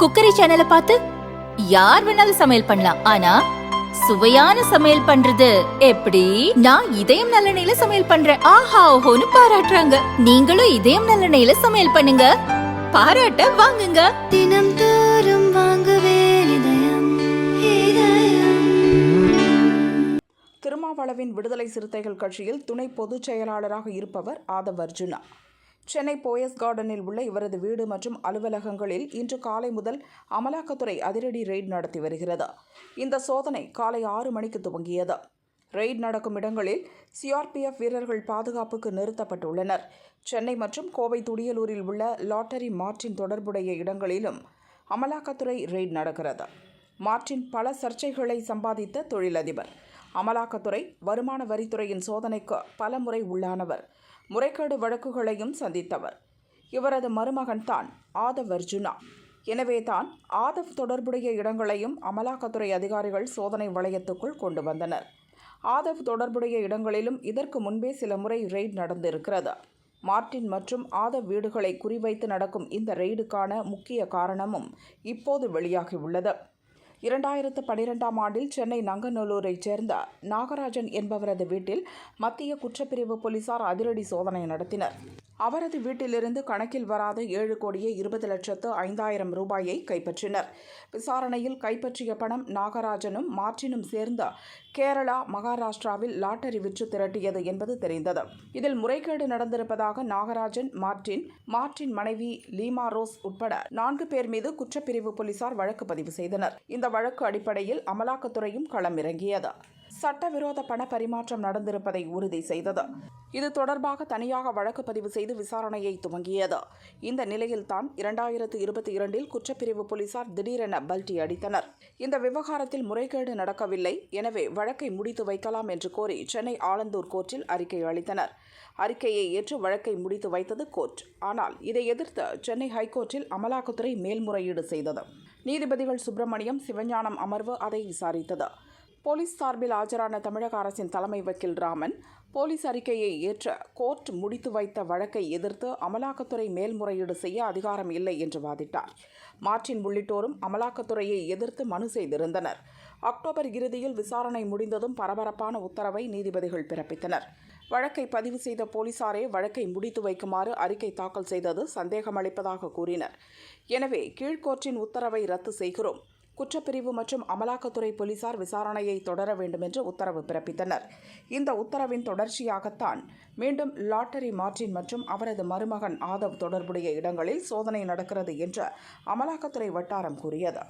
Cookery சேனலை பார்த்து யார் வேணாலும் சமையல் பண்ணலாம். ஆனா சுவையான சமையல் பண்றது எப்படி? நான் இதயம் நல்லெண்ணெயில சமையல் பண்றேன். ஆஹா ஓஹோன்னு பாராட்டுறாங்க. நீங்களும் இதயம் நல்லெண்ணெயில சமையல் பண்ணுங்க. பாராட்ட வாங்குங்க. தினம் தோறும் வாங்குவே இதயம் இதயம். திருமாவளவின் விடுதலை சிறுத்தைகள் கட்சியில் துணை பொதுச் செயலாளராக இருப்பவர் ஆதவ் அர்ஜுனா சென்னை போயஸ் கார்டனில் உள்ள இவரது வீடு மற்றும் அலுவலகங்களில் இன்று காலை முதல் அமலாக்கத்துறை அதிரடி ரெய்ட் நடத்தி வருகிறது. இந்த சோதனை காலை ஆறு மணிக்கு துவங்கியது. ரெய்ட் நடக்கும் இடங்களில் சிஆர்பிஎஃப் வீரர்கள் பாதுகாப்புக்கு நிறுத்தப்பட்டுள்ளனர். சென்னை மற்றும் கோவை துடியலூரில் உள்ள லாட்டரி மார்ட்டின் தொடர்புடைய இடங்களிலும் அமலாக்கத்துறை ரெய்ட் நடக்கிறது. மார்ட்டின் பல சர்ச்சைகளை சம்பாதித்த தொழிலதிபர். அமலாக்கத்துறை வருமான வரித்துறையின் சோதனைக்கு பல முறை உள்ளானவர். முறைகேடு வழக்குகளையும் சந்தித்தவர். இவரது மருமகன் தான் ஆதவ் அர்ஜுனா. எனவே தான் ஆதவ் தொடர்புடைய இடங்களையும் அமலாக்கத்துறை அதிகாரிகள் சோதனை வளையத்துக்குள் கொண்டு வந்தனர். ஆதவ் தொடர்புடைய இடங்களிலும் இதற்கு முன்பே சில முறை ரெய்ட் நடந்திருக்கிறது. மார்ட்டின் மற்றும் ஆதவ் வீடுகளை குறிவைத்து நடக்கும் இந்த ரெய்டுக்கான முக்கிய காரணமும் இப்போது வெளியாகியுள்ளது இரண்டாயிரத்து பனிரெண்டாம் ஆண்டில் சென்னை நங்கநல்லூரைச் சேர்ந்த நாகராஜன் என்பவரது வீட்டில் மத்திய குற்றப்பிரிவு போலீசார் அதிரடி சோதனை நடத்தினர். அவரது வீட்டிலிருந்து கணக்கில் வராத ஏழு கோடியே இருபது லட்சத்து ஐந்தாயிரம் ரூபாயை கைப்பற்றினர். விசாரணையில் கைப்பற்றிய பணம் நாகராஜனும் மார்ட்டினும் சேர்ந்த கேரளா மகாராஷ்டிராவில் லாட்டரி விற்று திரட்டியது என்பது தெரிந்தது. இதில் முறைகேடு நடந்திருப்பதாக நாகராஜன் மார்ட்டின் மார்ட்டின் மனைவி லீமா ரோஸ் உட்பட நான்கு பேர் மீது குற்றப்பிரிவு போலீசார் வழக்கு பதிவு செய்தனர். இந்த வழக்கு அடிப்படையில் அமலாக்கத்துறையும் களமிறங்கியது. சட்டவிரோத பண பரிமாற்றம் நடந்திருப்பதை உறுதி செய்தது. இது தொடர்பாக தனியாக வழக்கு பதிவு செய்து விசாரணையை துவங்கியது. இந்த நிலையில்தான் இரண்டாயிரத்து இருபத்தி இரண்டில் குற்றப்பிரிவு போலீசார் திடீரென பல்டி அடித்தனர். இந்த விவகாரத்தில் முறைகேடு நடக்கவில்லை. எனவே வழக்கை முடித்து வைக்கலாம் என்று கோரி சென்னை ஆலந்தூர் கோர்ட்டில் அறிக்கை அளித்தனர். அறிக்கையை ஏற்று வழக்கை முடித்து வைத்தது கோர்ட். ஆனால் இதை எதிர்த்து சென்னை ஹைகோர்ட்டில் அமலாக்கத்துறை மேல்முறையீடு செய்தது. நீதிபதிகள் சுப்பிரமணியம் சிவஞானம் அமர்வு அதை விசாரித்தது. போலீஸ் சார்பில் ஆஜரான தமிழக அரசின் தலைமை வக்கீல் ராமன் போலீஸ் அறிக்கையை ஏற்ற கோர்ட் முடித்து வைத்த வழக்கை எதிர்த்து அமலாக்கத்துறை மேல்முறையீடு செய்ய அதிகாரம் இல்லை என்று வாதிட்டார். மார்ட்டின் உள்ளிட்டோரும் அமலாக்கத்துறையை எதிர்த்து மனு செய்திருந்தனர். அக்டோபர் இறுதியில் விசாரணை முடிந்ததும் பரபரப்பான உத்தரவை நீதிபதிகள் பிறப்பித்தனர். வழக்கை பதிவு செய்த போலீசாரே வழக்கை முடித்து வைக்குமாறு அறிக்கை தாக்கல் செய்தது சந்தேகமளிப்பதாக கூறினர். எனவே கீழ்கோர்ட்டின் உத்தரவை ரத்து செய்கிறோம். குற்றப்பிரிவு மற்றும் அமலாக்கத்துறை போலீசார் விசாரணையை தொடர வேண்டும் என்று உத்தரவு பிறப்பித்தனர். இந்த உத்தரவின் தொடர்ச்சியாகத்தான் மீண்டும் லாட்டரி மார்டின் மற்றும் அவரது மருமகன் ஆதவ் தொடர்புடைய இடங்களில் சோதனை நடக்கிறது என்று அமலாக்கத்துறை வட்டாரம் கூறியது.